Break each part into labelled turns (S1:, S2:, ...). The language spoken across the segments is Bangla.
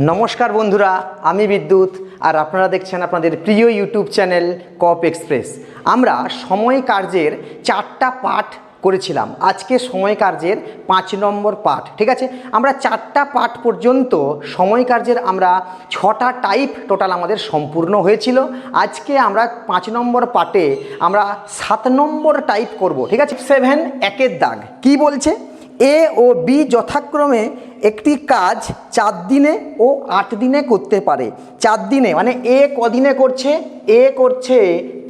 S1: নমস্কার বন্ধুরা, আমি বিদ্যুৎ, আর আপনারা দেখছেন আপনাদের প্রিয় ইউটিউব চ্যানেল কপ এক্সপ্রেস। আমরা সময় কার্যের চারটা পাঠ করেছিলাম। আজকে সময় কার্যের পাঁচ নম্বর পাঠ, ঠিক আছে? আমরা চারটা পাঠ পর্যন্ত সময় কার্যের আমরা ছটা টাইপ টোটাল আমাদের সম্পূর্ণ হয়েছিল। আজকে আমরা পাঁচ নম্বর পাঠে আমরা সাত নম্বর টাইপ করব, ঠিক আছে? সেভেন, একের দাগ। কি বলছে? এ ও বি যথাক্রমে একটি কাজ চার দিনে ও আট দিনে করতে পারে। চার দিনে মানে এ কদিনে করছে? এ করছে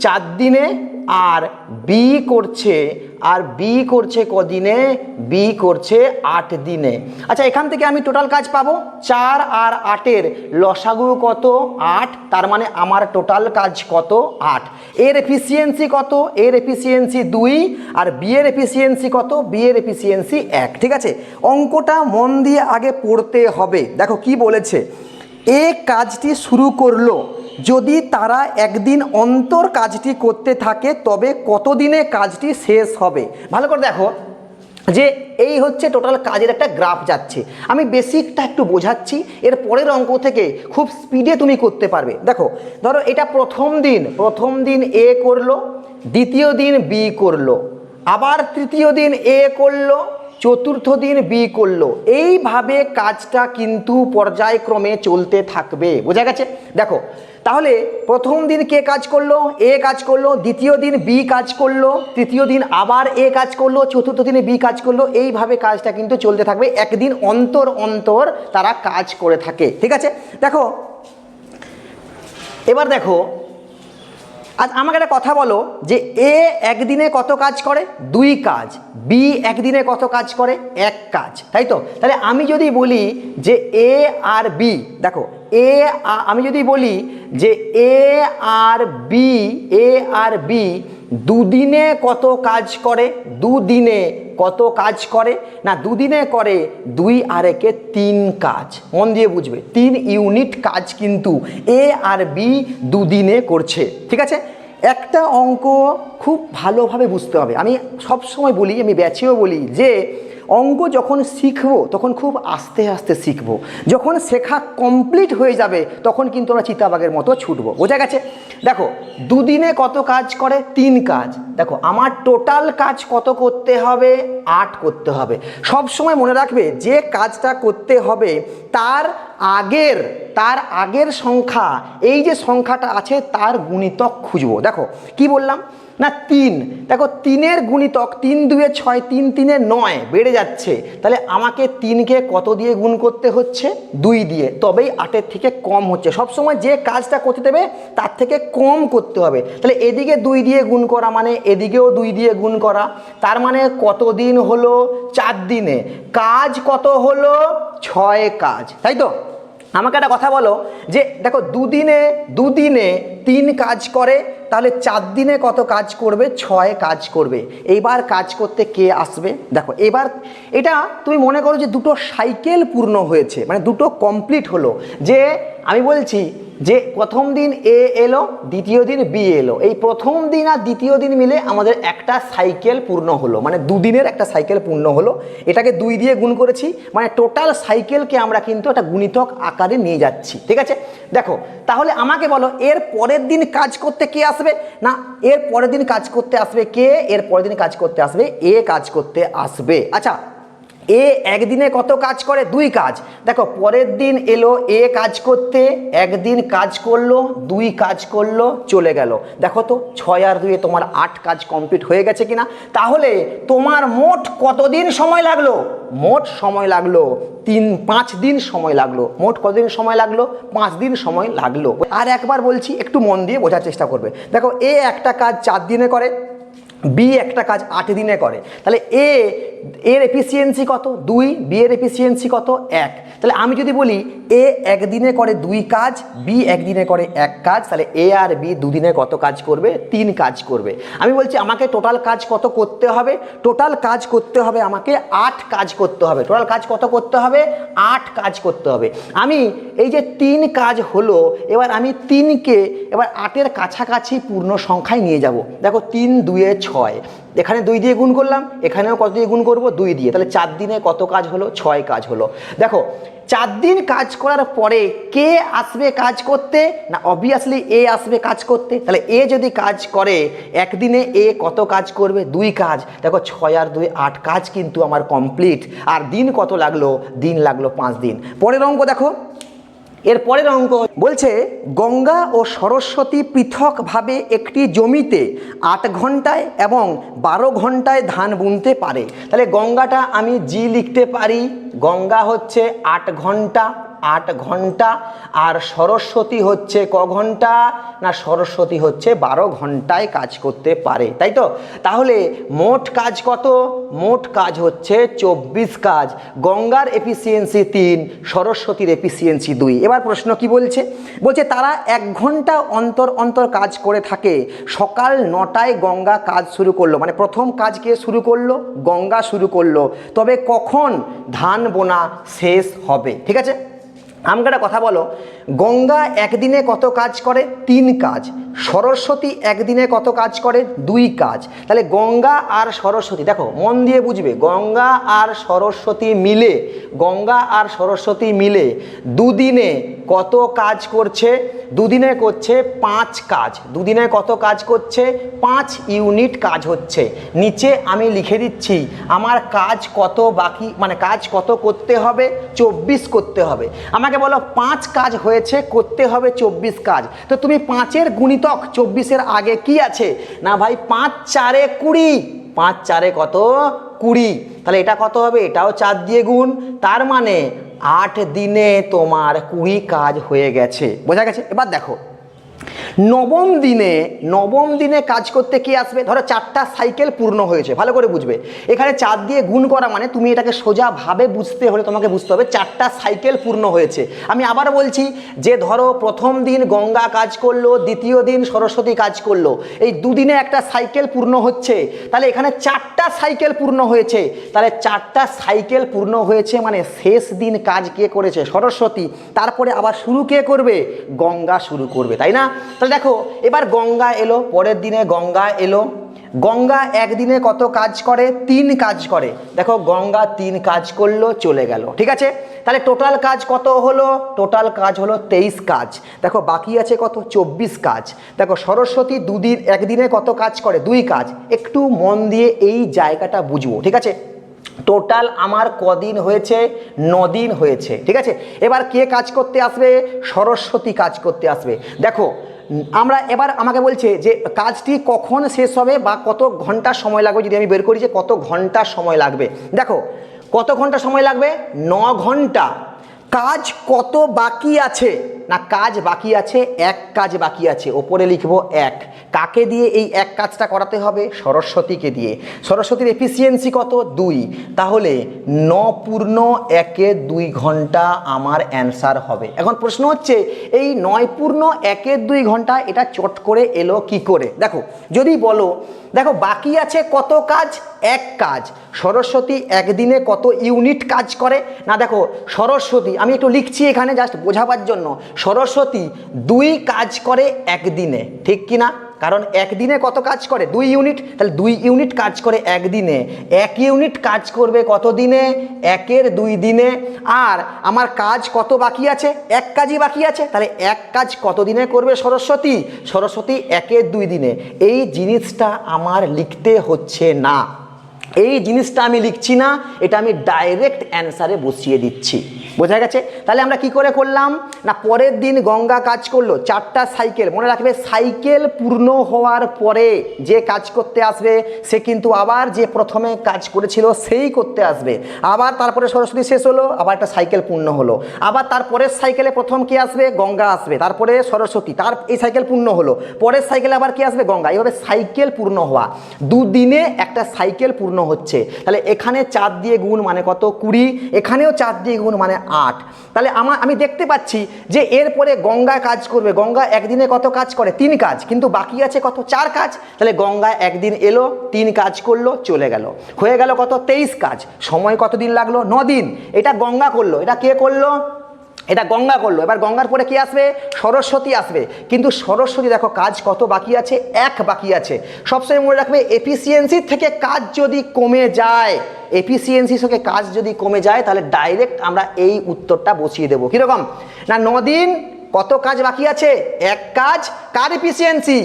S1: চার দিনে আর বি করছে, আর বি করছে কদিনে? বি করছে আট দিনে। আচ্ছা এখান থেকে আমি টোটাল কাজ পাবো? চার আর আটের লসাগু কত? আট। তার মানে আমার টোটাল কাজ কত? আট। এর এফিসিয়েন্সি কত? এর এফিসিয়েন্সি দুই। আর বি এর এফিসিয়েন্সি কত? বি এর এফিসিয়েন্সি এক। ঠিক আছে? অঙ্কটা মন দিয়ে আগে পড়তে হবে। দেখো কি বলেছে? এ কাজটি শুরু করল। যদি তারা একদিন অন্তর কাজটি করতে থাকে, তবে কতদিনে কাজটি শেষ হবে? ভালো করে দেখো, যে এই হচ্ছে টোটাল কাজের একটা গ্রাফ যাচ্ছে। আমি বেসিকটা একটু বোঝাচ্ছি, এর পরের অঙ্ক থেকে খুব স্পিডে তুমি করতে পারবে। দেখো, ধরো এটা প্রথম দিন প্রথম দিন এ করল, দ্বিতীয় দিন বি করল, আবার তৃতীয় দিন এ করল চতুর্থ দিন বি করল। এইভাবে কাজটা কিন্তু পর্যায়ক্রমে চলতে থাকবে। বোঝা গেছে? দেখো, তাহলে প্রথম দিন কে কাজ করল? এ কাজ করল, দ্বিতীয় দিন বি কাজ করল, তৃতীয় দিন আবার এ কাজ করল, চতুর্থ দিনে বি কাজ করল, এইভাবে কাজটা কিন্তু চলতে থাকবে। একদিন অন্তর অন্তর তারা কাজ করে থাকে। ঠিক আছে? দেখো, এবার দেখো আজ আমাকে একটা কথা বলো যে এ একদিনে কত কাজ করে? দুই কাজ। বি একদিনে কত কাজ করে? এক কাজ। তাই তো? তাহলে আমি যদি বলি যে এ আর বি দেখো এ আমি যদি বলি যে এ আর বি এ আর বি দুদিনে কত কাজ করে? দুদিনে কত কাজ করে? না, দুদিনে করে দুই আর একে তিন কাজ। মন দিয়ে বুঝবে, তিন ইউনিট কাজ কিন্তু এ আর বি দুদিনে করছে। ঠিক আছে? একটা অঙ্ক খুব ভালোভাবে বুঝতে হবে। আমি সবসময় বলি, আমি ব্যাচেও বলি যে অঙ্ক যখন শিখব, তখন খুব আস্তে আস্তে শিখব। যখন শেখা কমপ্লিট হয়ে যাবে, তখন কিন্তু আমরা চিতাবাগের মতো ছুটবো। বোঝা গেছে? দেখো, দুদিনে কত কাজ করে? তিন কাজ। দেখো, আমার টোটাল কাজ কত করতে হবে? আট করতে হবে। সব সময় মনে রাখবে, যে কাজটা করতে হবে, তার আগের তার আগের সংখ্যা, এই যে সংখ্যাটা আছে, তার গুণিতক খুঁজবো। দেখো, কি বললাম? না, তিন। দেখো, তিনের গুণিতক তিন দুয়ে ছয়, তিন তিনে নয়, বেড়ে যাচ্ছে। তাহলে আমাকে তিনকে কত দিয়ে গুণ করতে হচ্ছে? দুই দিয়ে। তবেই আটের থেকে কম হচ্ছে। সবসময় যে কাজটা করতে দেবে, তার থেকে কম করতে হবে। তাহলে এদিকে দুই দিয়ে গুণ করা মানে এদিকেও দুই দিয়ে গুণ করা। তার মানে কত দিন হলো? চার দিনে। কাজ কত হলো? ছয় কাজ। তাই তো? আমাকে একটা কথা বলো যে, দেখো, দুদিনে দুদিনে তিন কাজ করে তাহলে চার দিনে কত কাজ করবে? ছয় কাজ করবে। এইবার কাজ করতে কে আসবে? দেখো, এবার এটা তুমি মনে করো যে দুটো সাইকেল পূর্ণ হয়েছে মানে দুটো কমপ্লিট হলো। যে আমি বলছি যে প্রথম দিন এ এলো, দ্বিতীয় দিন বি এলো। এই প্রথম দিন আর দ্বিতীয় দিন মিলে আমাদের একটা সাইকেল পূর্ণ হলো মানে দুদিনের একটা সাইকেল পূর্ণ হলো। এটাকে দুই দিয়ে গুণ করেছি মানে টোটাল সাইকেলকে আমরা কিন্তু একটা গুণিতক আকারে নিয়ে যাচ্ছি, ঠিক আছে? দেখো, তাহলে আমাকে বলো, এর পরের দিন কাজ করতে কে আসবে? না, এর পরের দিন কাজ করতে আসবে কে? এর পরের দিন কাজ করতে আসবে, এ কাজ করতে আসবে। আচ্ছা এ একদিনে কত কাজ করে? দুই কাজ। দেখো, পরের দিন এলো, এ কাজ করতে, একদিন কাজ করল, দুই কাজ করল, চলে গেল। দেখো তো, ছয় আর দুয়ে তোমার আট কাজ কমপ্লিট হয়ে গেছে কিনা? তাহলে তোমার মোট কতদিন সময় লাগল? মোট সময় লাগল তিন, পাঁচ দিন সময় লাগল। মোট কতদিন সময় লাগল? পাঁচ দিন সময় লাগল। আর একবার বলছি, একটু মন দিয়ে বোঝার চেষ্টা করবে। দেখো, এ একটা কাজ চার দিনে করে বি একটা কাজ আট দিনে করে। তাহলে এ এর এফিসিয়েন্সি কত? দুই বি এর এফিসিয়েন্সি কত? এক। তাহলে আমি যদি বলি এ একদিনে করে দুই কাজ বি একদিনে করে এক কাজ, তাহলে এ আর বি দুদিনে কত কাজ করবে? তিন কাজ করবে। আমি বলছি আমাকে টোটাল কাজ কত করতে হবে? টোটাল কাজ করতে হবে আমাকে আট কাজ করতে হবে। টোটাল কাজ কত করতে হবে? আট কাজ করতে হবে। আমি এই যে তিন কাজ হলো, এবার আমি তিনকে, এবার আটের কাছাকাছি পূর্ণ সংখ্যায় নিয়ে যাব। দেখো তিন, দুয়ে ছয় ছয়। এখানে দুই দিয়ে গুণ করলাম, এখানেও কত দিয়ে গুণ করব? দুই দিয়ে। তাহলে চার দিনে কত কাজ হলো? ছয় কাজ হলো। দেখো, চার দিন কাজ করার পরে কে আসবে কাজ করতে? না অবভিয়াসলি এ আসবে কাজ করতে। তাহলে এ যদি কাজ করে, একদিনে এ কত কাজ করবে? দুই কাজ। দেখো, ছয় আর দুই, আট কাজ কিন্তু আমার কমপ্লিট আর দিন কত লাগল? দিন লাগল পাঁচ দিন। পরের অঙ্ক দেখো। এর পরের অঙ্ক বলছে, গঙ্গা ও সরস্বতী পৃথকভাবে একটি জমিতে আট ঘন্টায় এবং বারো ঘন্টায় ধান বুনতে পারে। তাহলে গঙ্গাটা আমি জি লিখতে পারি। গঙ্গা হচ্ছে আট ঘণ্টা আট ঘণ্টা। আর সরস্বতী হচ্ছে ক ঘণ্টা? না, সরস্বতী হচ্ছে বারো ঘন্টায় কাজ করতে পারে, তাই তো? তাহলে মোট কাজ কত? মোট কাজ হচ্ছে চব্বিশ কাজ। গঙ্গার এফিসিয়েন্সি তিন, সরস্বতীর এফিসিয়েন্সি দুই। এবার প্রশ্ন কি বলছে? বলছে, তারা এক ঘণ্টা অন্তর অন্তর কাজ করে থাকে। সকাল নটায় গঙ্গা কাজ শুরু করল। মানে প্রথম কাজ কে শুরু করল? গঙ্গা শুরু করল। তবে কখন? ধান বোনা শেষ হবে। ঠিক আছে? আমাকে একটা কথা বলো। গঙ্গা একদিনে কত কাজ করে? তিন কাজ। সরস্বতী একদিনে কত কাজ করে? দুই কাজ। তাহলে গঙ্গা আর সরস্বতী, দেখো, মন দিয়ে বুঝবে। গঙ্গা আর সরস্বতী মিলে, গঙ্গা আর সরস্বতী মিলে দুদিনে কত কাজ করছে? দুদিনে করছে পাঁচ কাজ। দুদিনে কত কাজ করছে? পাঁচ ইউনিট কাজ হচ্ছে। নিচে আমি লিখে দিচ্ছি, আমার কাজ কত বাকি মানে কাজ কত করতে হবে? চব্বিশ করতে হবে। আমাকে বলো, পাঁচ কাজ হয়েছে, করতে হবে চব্বিশ কাজ। তো তুমি পাঁচের গুণিতক, চব্বিশের আগে কি আছে? না ভাই, পাঁচ চারে কুড়ি। পাঁচ চারে কত? কুড়ি। তাহলে এটা কত হবে? এটাও চার দিয়ে গুণ। তার মানে আট দিনে তোমার কুড়ি কাজ হয়ে গেছে। বোঝা গেছে? এবার দেখো। নবম দিনে নবম দিনে কাজ করতে কি আসবে? ধরো চারটা সাইকেল পূর্ণ হয়েছে, ভালো করে বুঝবে। এখানে চার দিয়ে গুণ করা মানে তুমি এটাকে সোজাভাবে বুঝতে হলে তোমাকে বুঝতে হবে, চারটা সাইকেল পূর্ণ হয়েছে। আমি আবার বলছি যে ধরো প্রথম দিন গঙ্গা কাজ করল, দ্বিতীয় দিন সরস্বতী কাজ করল, এই দুদিনে একটা সাইকেল পূর্ণ হচ্ছে, তাহলে এখানে চারটা সাইকেল পূর্ণ হয়েছে। তাহলে চারটা সাইকেল পূর্ণ হয়েছে মানে শেষ দিন কাজ কে করেছে? সরস্বতী। তারপরে আবার শুরু কে করবে? গঙ্গা শুরু করবে, তাই না? তাহলে দেখো, এবার গঙ্গা এলো, পরের দিনে গঙ্গা এলো। গঙ্গা একদিনে কত কাজ করে? তিন কাজ করে। দেখো, গঙ্গা তিন কাজ করল, চলে গেল, ঠিক আছে? তাহলে টোটাল কাজ কত হলো? টোটাল কাজ হলো তেইশ কাজ। দেখো, বাকি আছে কত? চব্বিশ কাজ। দেখো, সরস্বতী দুদিন একদিনে কত কাজ করে? দুই কাজ। একটু মন দিয়ে এই জায়গাটা বুঝব, ঠিক আছে? টোটাল আমার কদিন হয়েছে, নদিন হয়েছে, ঠিক আছে? এবার কে কাজ করতে আসবে? সরস্বতী কাজ করতে আসবে। দেখো, আমরা এবার আমাকে বলছে যে কাজটি কখন শেষ হবে বা কত ঘণ্টা সময় লাগবে? যদি আমি বের করি যে কত ঘণ্টা সময় লাগবে। দেখো, কত ঘণ্টা সময় লাগবে? ন ঘণ্টা। কাজ কত বাকি আছে? না, কাজ বাকি আছে, এক কাজ বাকি আছে। ওপরে লিখব এক। কাকে দিয়ে এই এক কাজটা করাতে হবে? সরস্বতীকে দিয়ে। সরস্বতীর এফিসিয়েন্সি কত? দুই। তাহলে ন পূর্ণ একে দুই ঘণ্টা আমার অ্যান্সার হবে। এখন প্রশ্ন হচ্ছে, এই নয় পূর্ণ একের দুই ঘণ্টা এটা চট করে এলো কি করে? দেখো, যদি বলো দেখো, বাকি আছে কত কাজ? এক কাজ। সরস্বতী একদিনে কত ইউনিট কাজ করে? না, দেখো, সরস্বতী, আমি একটু লিখছি এখানে জাস্ট বোঝাবার জন্য। সরস্বতী দুই কাজ করে একদিনে, ঠিক কি না কারণ একদিনে কত কাজ করে? দুই ইউনিট? তাহলে দুই ইউনিট কাজ করে একদিনে। এক ইউনিট কাজ করবে কত দিনে? একের দুই দিনে। আর আমার কাজ কত বাকি আছে? এক কাজই বাকি আছে। তাহলে এক কাজ কত দিনে করবে সরস্বতী? সরস্বতী একের দুই দিনে। এই জিনিসটা আমার লিখতে হচ্ছে না। এই জিনিসটা আমি লিখছি না, এটা আমি ডাইরেক্ট অ্যান্সারে বসিয়ে দিচ্ছি। বোঝা গেছে? তাহলে আমরা কি করে করলাম? না, পরের দিন গঙ্গা কাজ করল, চারটা সাইকেল মনে রাখবে সাইকেল পূর্ণ হওয়ার পরে যে কাজ করতে আসবে, সে কিন্তু আবার যে প্রথমে কাজ করেছিল, সেই করতে আসবে। আবার তারপরে সরস্বতী শেষ হলো, আবার একটা সাইকেল পূর্ণ হলো। আবার তারপরের সাইকেলে প্রথম কি আসবে? গঙ্গা আসবে। তারপরে সরস্বতী, তার এই সাইকেল পূর্ণ হলো। পরের সাইকেলে আবার কি আসবে? গঙ্গা। এইভাবে সাইকেল পূর্ণ হওয়া। দুদিনে একটা সাইকেল পূর্ণ হচ্ছে। তাহলে এখানে চার দিয়ে গুণ মানে কত? কুড়ি। এখানেও চার দিয়ে গুণ মানে আট। তাহলে আমার আমি দেখতে পাচ্ছি যে এরপরে গঙ্গা কাজ করবে। গঙ্গা একদিনে কত কাজ করে? তিন কাজ। কিন্তু বাকি আছে কত? চার কাজ। তাহলে গঙ্গা একদিন এলো, তিন কাজ করল, চলে গেল। হয়ে গেল কত? তেইশ কাজ। সময় কতদিন লাগল? ন দিন এটা গঙ্গা করল। এটা কে করল? এটা গঙ্গা করল। এবার গঙ্গার পরে কি আসবে? সরস্বতী আসবে। কিন্তু সরস্বতী দেখো, কাজ কত বাকি আছে? এক বাকি আছে। সবসময় মনে রাখবে এফিসিয়েন্সি থেকে কাজ যদি কমে যায় এফিসিয়েন্সি থেকে কাজ যদি কমে যায়, তাহলে ডাইরেক্ট আমরা এই উত্তরটা বসিয়ে দেবো। কীরকম? না, নদিন কত কাজ বাকি আছে? এক কাজ, কার এফিসিয়েন্সি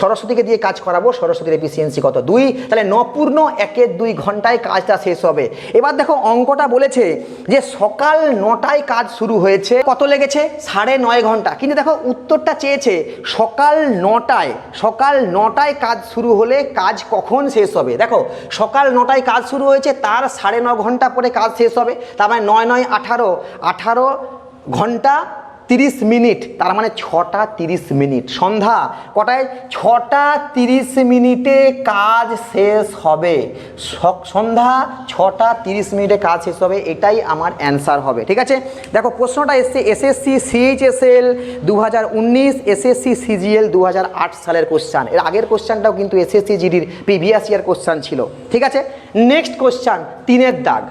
S1: সরস্বতীকে দিয়ে কাজ করাবো, সরস্বতীর এফিসিয়েন্সি কত? দুই, তাহলে নপূর্ণ একের দুই ঘন্টায় কাজটা শেষ হবে। এবার দেখো, অঙ্কটা বলেছে যে সকাল নটায় কাজ শুরু হয়েছে। কত লেগেছে? সাড়ে নয় ঘণ্টা। কিন্তু দেখো, উত্তরটা চেয়েছে, সকাল নটায় সকাল নটায় কাজ শুরু হলে কাজ কখন শেষ হবে? দেখো, সকাল নটায় কাজ শুরু হয়েছে, তার সাড়ে ন ঘণ্টা পরে কাজ শেষ হবে। তার মানে নয় নয় আঠারো আঠারো ঘণ্টা তিরিশ মিনিট, তার মানে ছটা তিরিশ মিনিট। সন্ধ্যা, কটায়? ছটা তিরিশ মিনিটে কাজ শেষ হবে। সন্ধ্যা ছটা তিরিশ মিনিটে কাজ শেষ হবে, এটাই আমার অ্যান্সার হবে, ঠিক আছে? দেখো, প্রশ্নটা এসছে এসএসসি সিএইচএসএল দু হাজার উনিশ এসএসসি সিজিএল দু হাজার আট সালের কোশ্চান এর আগের কোশ্চানটাও কিন্তু এসএসসি জিডির প্রিভিয়াস ইয়ার কোশ্চান ছিল, ঠিক আছে? নেক্সট কোশ্চান তিনের দাগ।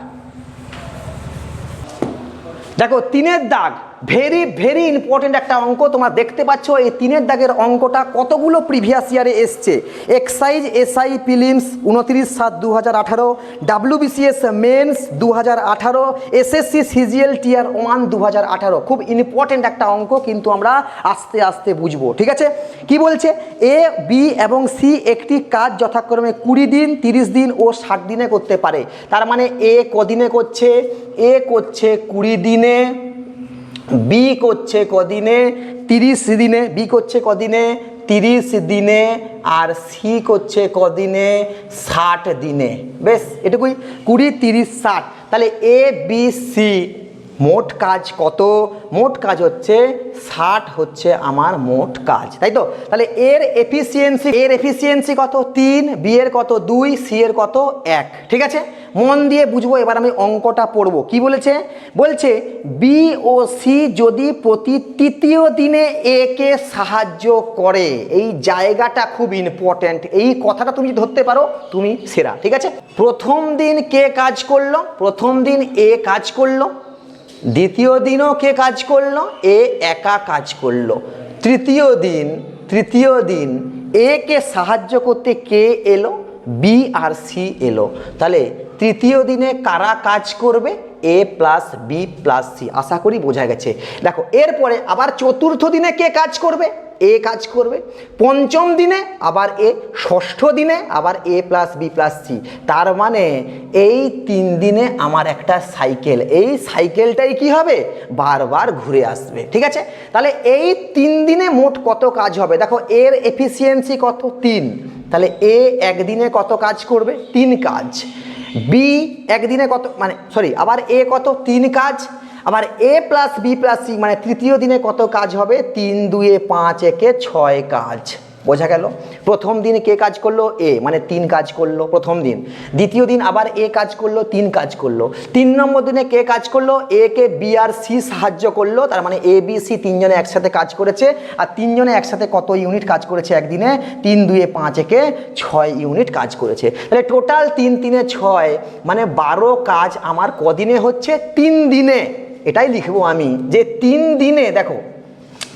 S1: দেখো, তিনের দাগ। ভেরি ভেরি ইম্পর্টেন্ট একটা অঙ্ক তোমরা দেখতে পাচ্ছ। এই তিনের দাগের অঙ্কটা কতগুলো প্রিভিয়াস ইয়ারে এসছে? এক্সাইজ এসআই পিলিমস উনত্রিশ, সাত দু হাজার আঠারো ডাব্লিউবিসিএস মেন্স দু হাজার আঠারো এসএসসি সিজিএল টিয়ার ওয়ান দু হাজার আঠারো। খুব ইম্পর্টেন্ট একটা অঙ্ক কিন্তু আমরা আস্তে আস্তে বুঝব, ঠিক আছে? কি বলছে? এ বি এবং সি একটি কাজ যথাক্রমে কুড়ি দিন, তিরিশ দিন ও ষাট দিনে করতে পারে। তার মানে এ কদিনে করছে? এ করছে কুড়ি দিনে। বি করছে কদিনে? তিরিশ দিনে। বি করছে কদিনে? তিরিশ দিনে। আর সি করছে কদিনে? ষাট দিনে। বেশ, এটুকুই। কুড়ি, তিরিশ, ষাট। তাহলে এ, বি, সি মোট কাজ কত? মোট কাজ হচ্ছে ষাট হচ্ছে আমার মোট কাজ, তাই তো? তাহলে এর এফিসিয়েন্সি এর এফিসিয়েন্সি কত? তিন বি এর কত? দুই সি এর কত? এক, ঠিক আছে? মন দিয়ে বুঝব, এবার আমি অঙ্কটা পড়ব। কি বলেছে? বলছে বি ও সি যদি প্রতি তৃতীয় দিনে এ কে সাহায্য করে, এই জায়গাটা খুব ইম্পর্ট্যান্ট এই কথাটা তুমি ধরতে পারো, তুমি সেরা, ঠিক আছে? প্রথম দিন কে কাজ করল? প্রথম দিন এ কাজ করল। দ্বিতীয় দিনও কে কাজ করল? এ একা কাজ করল। তৃতীয় দিন তৃতীয় দিন, এ কে সাহায্য করতে কে এলো? বি আর সি এলো। তাহলে তৃতীয় দিনে কারা কাজ করবে? A plus B plus C. আশা করি বোঝা গেছে। দেখো, এরপরে আবার চতুর্থ দিনে কে কাজ করবে? এ কাজ করবে। পঞ্চম দিনে আবার এ, ষষ্ঠ দিনে আবার A plus B plus C তার মানে এই তিন দিনে আমার একটা সাইকেল এই সাইকেলটাই কি হবে? বারবার ঘুরে আসবে। ঠিক আছে? তাহলে এই তিন দিনে মোট কত কাজ হবে? দেখো, এর এফিসিয়েন্সি কত? তিন। তাহলে এ একদিনে কত কাজ করবে? তিন কাজ। বি একদিনে কত মানে সরি আবার এ কত? তিন কাজ। আবার A plus B plus C মানে তৃতীয় দিনে কত কাজ হবে? তিন, দুয়ে পাঁচ, একে ছয় কাজ। বোঝা গেল? প্রথম দিন কে কাজ করল? এ মানে তিন কাজ করল প্রথম দিন। দ্বিতীয় দিন আবার এ কাজ করল, তিন কাজ করল। তিন নম্বর দিনে কে কাজ করল? এ কে বি আর সি সাহায্য করল, তার মানে এ বি সি তিনজনে একসাথে কাজ করেছে। আর তিনজনে একসাথে কত ইউনিট কাজ করেছে একদিনে? তিন, দুয়ে পাঁচ, একে ছয় ইউনিট কাজ করেছে। তাহলে টোটাল তিন, তিনে ছয় মানে বারো কাজ আমার কদিনে হচ্ছে? তিন দিনে। এটাই লিখব আমি যে তিন দিনে, দেখো,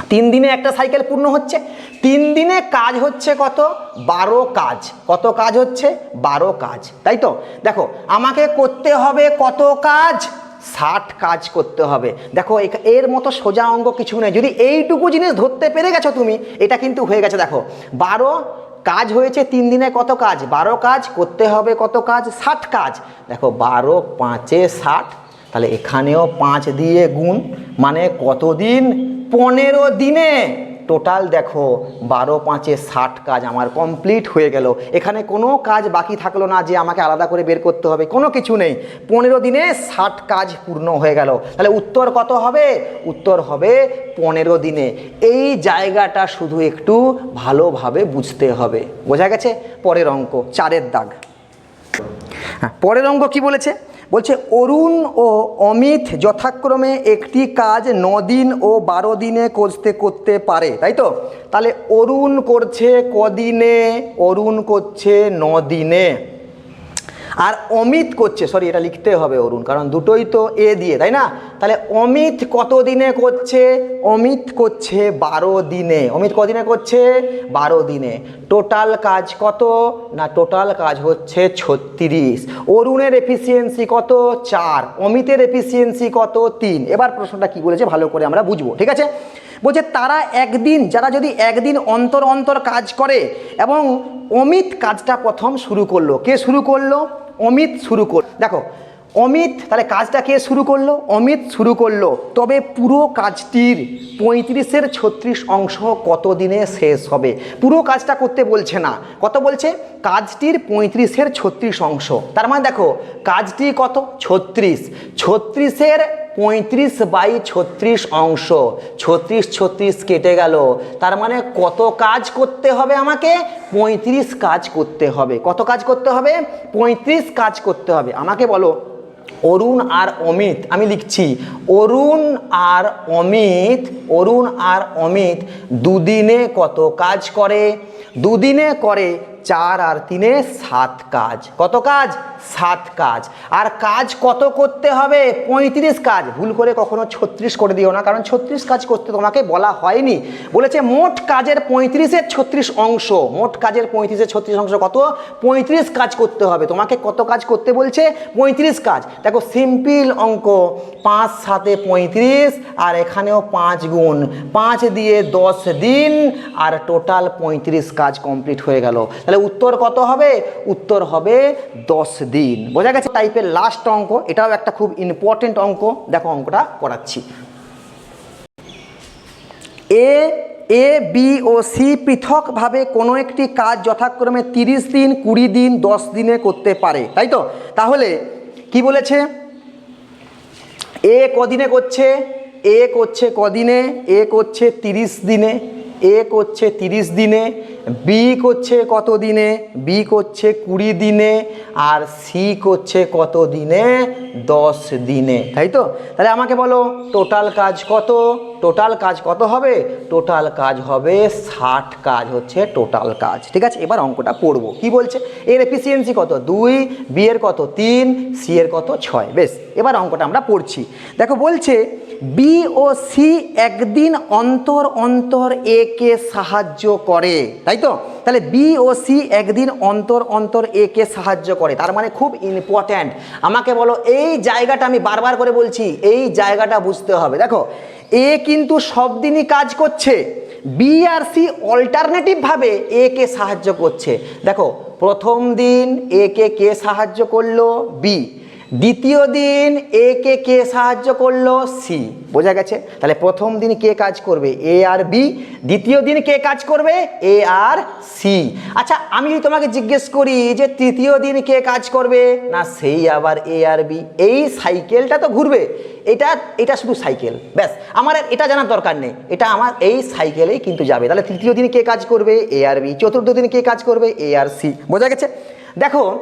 S1: তিন দিনে একটা সাইকেল পূর্ণ হচ্ছে, তিন দিনে কাজ হচ্ছে কত? বারো কাজ। কত কাজ হচ্ছে? বারো কাজ। তাই তো? দেখো, আমাকে করতে হবে কত কাজ? ষাট কাজ করতে হবে। দেখো এর মতো সোজা অঙ্গ কিছু নেই। যদি এইটুকু জিনিস ধরতে পেরে গেছো তুমি, এটা কিন্তু হয়ে গেছে, দেখো। বারো কাজ হয়েছে, তিন দিনে কত কাজ? বারো কাজ, করতে হবে কত কাজ? ষাট কাজ। দেখো, বারো পাঁচে ষাট তাহলে এখানেও পাঁচ দিয়ে গুণ মানে কতদিন? পনেরো দিনে। টোটাল দেখো, বারো, পাঁচে ষাট কাজ আমার কমপ্লিট হয়ে গেল। এখানে কোনো কাজ বাকি থাকল না যে আমাকে আলাদা করে বের করতে হবে, কোনো কিছু নেই। পনেরো দিনে ষাট কাজ পূর্ণ হয়ে গেল। তাহলে উত্তর কত হবে? উত্তর হবে পনেরো দিনে। এই জায়গাটা শুধু একটু ভালোভাবে বুঝতে হবে। বোঝা গেছে? পরের অঙ্ক, চারের দাগ। হ্যাঁ পরের অঙ্ক কি বলেছে? বলছে, অরুণ ও অমিত যথাক্রমে একটি কাজ দিন ও বারো দিনে করতে করতে পারে। তাই তো? তাহলে অরুণ করছে কদিনে? অরুণ করছে দিনে আর অমিত করছে সরি এটা লিখতে হবে অরুণ, কারণ দুটোই তো এ দিয়ে, তাই না? তাহলে অমিত কত দিনে করছে? অমিত করছে বারো দিনে। অমিত কদিনে করছে? বারো দিনে। টোটাল কাজ কত? না টোটাল কাজ হচ্ছে ছত্রিশ। অরুণের এফিসিয়েন্সি কত? চার। অমিতের এফিসিয়েন্সি কত? তিন। এবার প্রশ্নটা কি বলেছে? ভালো করে আমরা বুঝব, ঠিক আছে? বলছে, তারা একদিন, যারা যদি একদিন অন্তর অন্তর কাজ করে, এবং অমিত কাজটা প্রথম শুরু করল, কে শুরু করল? অমিত শুরু কর, দেখো, অমিত তাহলে কাজটা কে শুরু করল? অমিত শুরু করল। তবে পুরো কাজটির পঁয়ত্রিশের ছত্রিশ অংশ কত দিনে শেষ হবে? পুরো কাজটা করতে বলছে না। কত বলছে? কাজটির পঁয়ত্রিশের ছত্রিশ অংশ। তার মানে দেখো, কাজটি কত? ছত্রিশ। ছত্রিশের পঁয়ত্রিশ বাই ছত্রিশ অংশ। ছত্রিশ ছত্রিশ কেটে গেল। তার মানে কত কাজ করতে হবে আমাকে? পঁয়ত্রিশ কাজ করতে হবে। কত কাজ করতে হবে? পঁয়ত্রিশ কাজ করতে হবে। আমাকে বলো, অরুণ আর অমিত, আমি লিখছি, অরুণ আর অমিত, অরুণ আর অমিত দুদিনে কত কাজ করে? দুদিনে করে চার আর তিনে সাত কাজ। কত কাজ? সাত কাজ। আর কাজ কত করতে হবে? পঁয়ত্রিশ কাজ। ভুল করে কখনো ছত্রিশ করে দিও না, কারণ ছত্রিশ কাজ করতে তোমাকে বলা হয়নি। বলেছে মোট কাজের পঁয়ত্রিশের ছত্রিশ অংশ। মোট কাজের পঁয়ত্রিশের ছত্রিশ অংশ কত? পঁয়ত্রিশ কাজ করতে হবে। তোমাকে কত কাজ করতে বলছে? পঁয়ত্রিশ কাজ। দেখো, সিম্পল অঙ্ক। পাঁচ সাতে পঁয়ত্রিশ, আর এখানেও পাঁচ গুণ। পাঁচ দিয়ে দশ দিন, আর টোটাল পঁয়ত্রিশ কাজ কমপ্লিট হয়ে গেল। উত্তর কত হবে? উত্তর হবে দশ দিন। বোঝা গেছে টাইপের লাস্ট অঙ্ক? এটাও একটা খুব ইম্পর্টেন্ট অঙ্ক। দেখো অঙ্কটা করাচ্ছি। এ এ, বি ও সি পৃথকভাবে কোনো একটি কাজ যথাক্রমে তিরিশ দিন, কুড়ি দিন, দশ দিনে করতে পারে। তাই তো? তাহলে কি বলেছে? এ কদিনে করছে? এ করছে কদিনে? এ করছে তিরিশ দিনে। এ করছে তিরিশ দিনে বি করছে কত দিনে বি করছে কুড়ি দিনে, আর সি করছে কত দিনে, দশ দিনে। তাই তো? তাহলে আমাকে বলো টোটাল কাজ কত? টোটাল কাজ কত হবে? টোটাল কাজ হবে ষাট কাজ হচ্ছে টোটাল কাজ। ঠিক আছে? এবার অঙ্কটা পড়ব। কি বলছে? এর এফিসিয়েন্সি কত? দুই বি এর কত? তিন সি এর কত? ছয়। বেশ, এবার অঙ্কটা আমরা পড়ছি। দেখো, বলছে বি ও সি একদিন অন্তর অন্তর এ কে সাহায্য করে, তাই তো? তাহলে বি ও সি একদিন অন্তর অন্তর এ কে সাহায্য করে, তার মানে খুব ইম্পর্ট্যান্ট আমাকে বলো, এই জায়গাটা আমি বারবার করে বলছি, এই জায়গাটা বুঝতে হবে। দেখো এ কিন্তু সব দিনই কাজ করছে বি আর সি অল্টারনেটিভভাবে এ কে সাহায্য করছে। দেখো, প্রথম দিন এ কে কে সাহায্য করল? বি দ্বিতীয় দিন এ কে কে সাহায্য করল? সি। বোঝা গেছে? তাহলে প্রথম দিন কে কাজ করবে? এ আর বি। দ্বিতীয় দিন কে কাজ করবে? এ আর সি। আচ্ছা আমি যদি তোমাকে জিজ্ঞেস করি যে তৃতীয় দিন কে কাজ করবে? না, সেই আবার এ আর বি। এই সাইকেলটা তো ঘুরবে। এটা এটা শুধু সাইকেল। ব্যাস, আমার এটা জানার দরকার নেই। এটা আমার, এই সাইকেলেই কিন্তু যাবে। তাহলে তৃতীয় দিন কে কাজ করবে? এ আর বি। চতুর্থ দিন কে কাজ করবে? এ আর সি। বোঝা গেছে? দেখো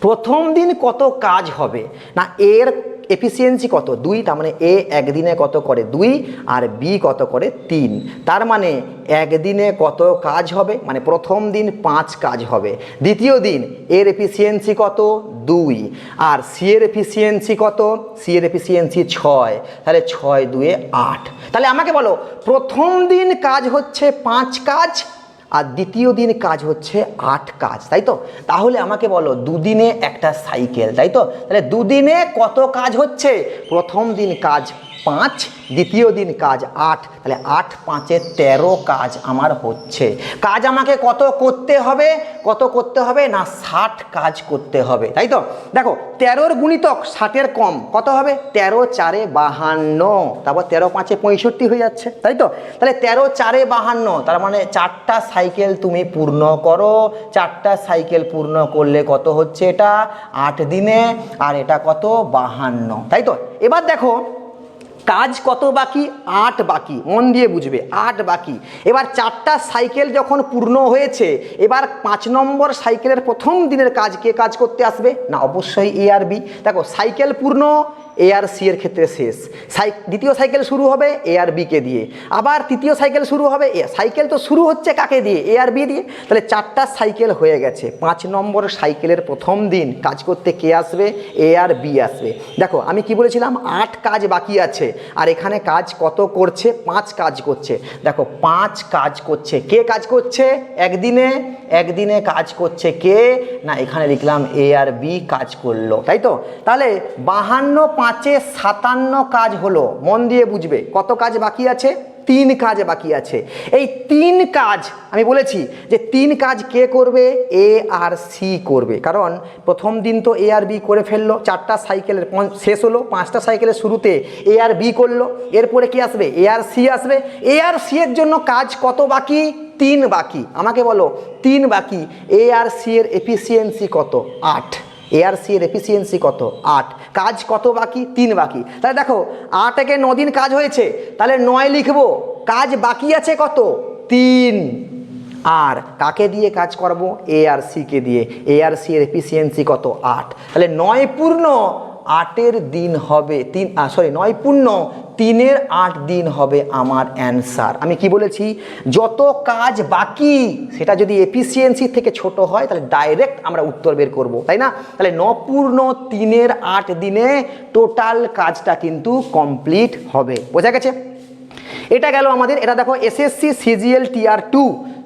S1: প্রথম দিন কত কাজ হবে? না, এর এফিসিয়েন্সি কত? দুই, তার মানে এ একদিনে কত করে দুই, আর বি কত করে তিন। তার মানে একদিনে কত কাজ হবে? মানে প্রথম দিন পাঁচ কাজ হবে। দ্বিতীয় দিন এর এফিসিয়েন্সি কত? দুই। আর সি এর এফিসিয়েন্সি কত? সি এর এফিসিয়েন্সি ছয়। তাহলে ছয় দুয়ে আট। তাহলে আমাকে বলো, প্রথম দিন কাজ হচ্ছে পাঁচ কাজ আর দ্বিতীয় দিন কাজ হচ্ছে আট কাজ, তাই তো? তাহলে আমাকে বলো, দুদিনে একটা সাইকেল তাই তো? তাহলে দুদিনে কত কাজ হচ্ছে? প্রথম দিন কাজ পাঁচ, দ্বিতীয় দিন কাজ আট, তাহলে আট পাঁচে তেরো কাজ আমার হচ্ছে। কাজ আমাকে কত করতে হবে? কত করতে হবে? না, ষাট কাজ করতে হবে, তাই তো? দেখো, তেরোর গুণিতক ষাটের কম, কত হবে? তেরো চারে বাহান্ন, তারপর তেরো পাঁচে পঁয়ষট্টি হয়ে যাচ্ছে, তাই তো? তাহলে তেরো চারে বাহান্ন, তার মানে চারটা সাইকেল তুমি পূর্ণ করো। চারটা সাইকেল পূর্ণ করলে কত হচ্ছে এটা? আট দিনে, আর এটা কত? বাহান্ন, তাই তো? এবার দেখো কাজ কত বাকি? আট বাকি। মন দিয়ে বুঝবে, আট বাকি। এবার চারটা সাইকেল যখন পূর্ণ হয়েছে, এবার পাঁচ নম্বর সাইকেলের প্রথম দিনের কাজ কে কাজ করতে আসবে? না, অবশ্যই এ আর বি দেখো, সাইকেল পূর্ণ এ সি এর ক্ষেত্রে শেষ। সাই, দ্বিতীয় সাইকেল শুরু হবে এ বিকে দিয়ে। আবার তৃতীয় সাইকেল শুরু হবে এ, সাইকেল তো শুরু হচ্ছে কাকে দিয়ে? এ বি দিয়ে। তাহলে চারটা সাইকেল হয়ে গেছে। পাঁচ নম্বর সাইকেলের প্রথম দিন কাজ করতে কে আসবে? এ আর বি আসবে। দেখো, আমি কি বলেছিলাম? আট কাজ বাকি আছে। আর এখানে কাজ কত করছে? পাঁচ কাজ করছে। দেখো, পাঁচ কাজ করছে। কে কাজ করছে? একদিনে। একদিনে কাজ করছে কে? না, এখানে লিখলাম এ আর বি কাজ করল। তাই তো? তাহলে বাহান্ন পাঁচে সাতান্ন কাজ হলো, মন দিয়ে বুঝবে। কত কাজ বাকি আছে? তিন কাজ বাকি আছে। এই তিন কাজ, আমি বলেছি যে তিন কাজ কে করবে? এ আর সি করবে। কারণ প্রথম দিন তো এ আর বি করে ফেলল, চারটা সাইকেলের শেষ হলো, পাঁচটা সাইকেলের শুরুতে এ আর বি করল, এরপরে কি আসবে? এ আর সি আসবে। এ আর সি এর জন্য কাজ কত বাকি? তিন বাকি। আমাকে বলো, তিন বাকি। এ আর সি এর এফিসিয়েন্সি কত? আট। এআরসি এর এফিসিয়েন্সি কত? আট। কাজ কত বাকি? তিন বাকি। তাহলে দেখো, আট একে দিন কাজ হয়েছে, তাহলে নয় লিখব। কাজ বাকি আছে কত? তিন। আর কাকে দিয়ে কাজ করব? এ আর সিকে দিয়ে। এ আর সি এর এফিসিয়েন্সি কত? আট। তাহলে নয় পূর্ণ, আটের দিন হবে তিন সরি নয় পূর্ণ তিনের আট দিন হবে আমার অ্যান্সার। আমি কি বলেছি? যত কাজ বাকি, সেটা যদি এফিসিয়েন্সি থেকে ছোট হয়, তাহলে ডাইরেক্ট আমরা উত্তর বের করব, তাই না? তাহলে নপূর্ণ তিনের আট দিনে টোটাল কাজটা কিন্তু কমপ্লিট হবে। বোঝা গেছে? এটা গেল আমাদের, এটা দেখো, এসএসসি সিজিএল টিআর টু।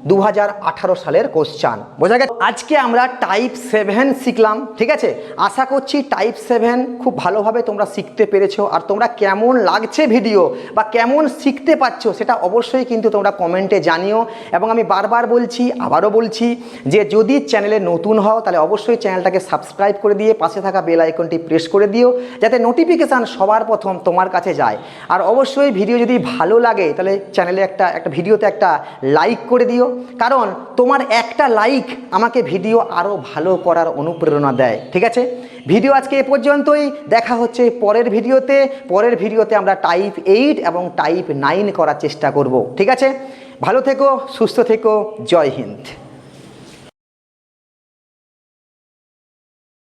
S1: দু হাজার আঠারো সালের কোশ্চান বোঝা গেছে? আজকে আমরা টাইপ সেভেন শিখলাম, ঠিক আছে? আশা করছি টাইপ সেভেন খুব ভালোভাবে তোমরা শিখতে পেরেছ, আর তোমরা কেমন লাগছে ভিডিও বা কেমন শিখতে পাচ্ছ সেটা অবশ্যই কিন্তু তোমরা কমেন্টে জানিও। এবং আমি বারবার বলছি, আবারও বলছি, যে যদি চ্যানেলে নতুন হও, তাহলে অবশ্যই চ্যানেলটাকে সাবস্ক্রাইব করে দিয়ে পাশে থাকা বেল আইকনটি প্রেস করে দিও, যাতে নোটিফিকেশান সবার প্রথম তোমার কাছে যায়। আর অবশ্যই ভিডিও যদি ভালো লাগে, তাহলে চ্যানেলে একটা একটা ভিডিওতে একটা লাইক করে দিও কারণ তোমার একটা লাইক আমাকে ভিডিও আরও ভালো করার অনুপ্রেরণা দেয়, ঠিক আছে? ভিডিও আজকে এ পর্যন্তই, দেখা হচ্ছে পরের ভিডিওতে পরের ভিডিওতে আমরা টাইপ এইট এবং টাইপ নাইন করার চেষ্টা করব, ঠিক আছে? ভালো থেকো, সুস্থ থেকো, জয় হিন্দ।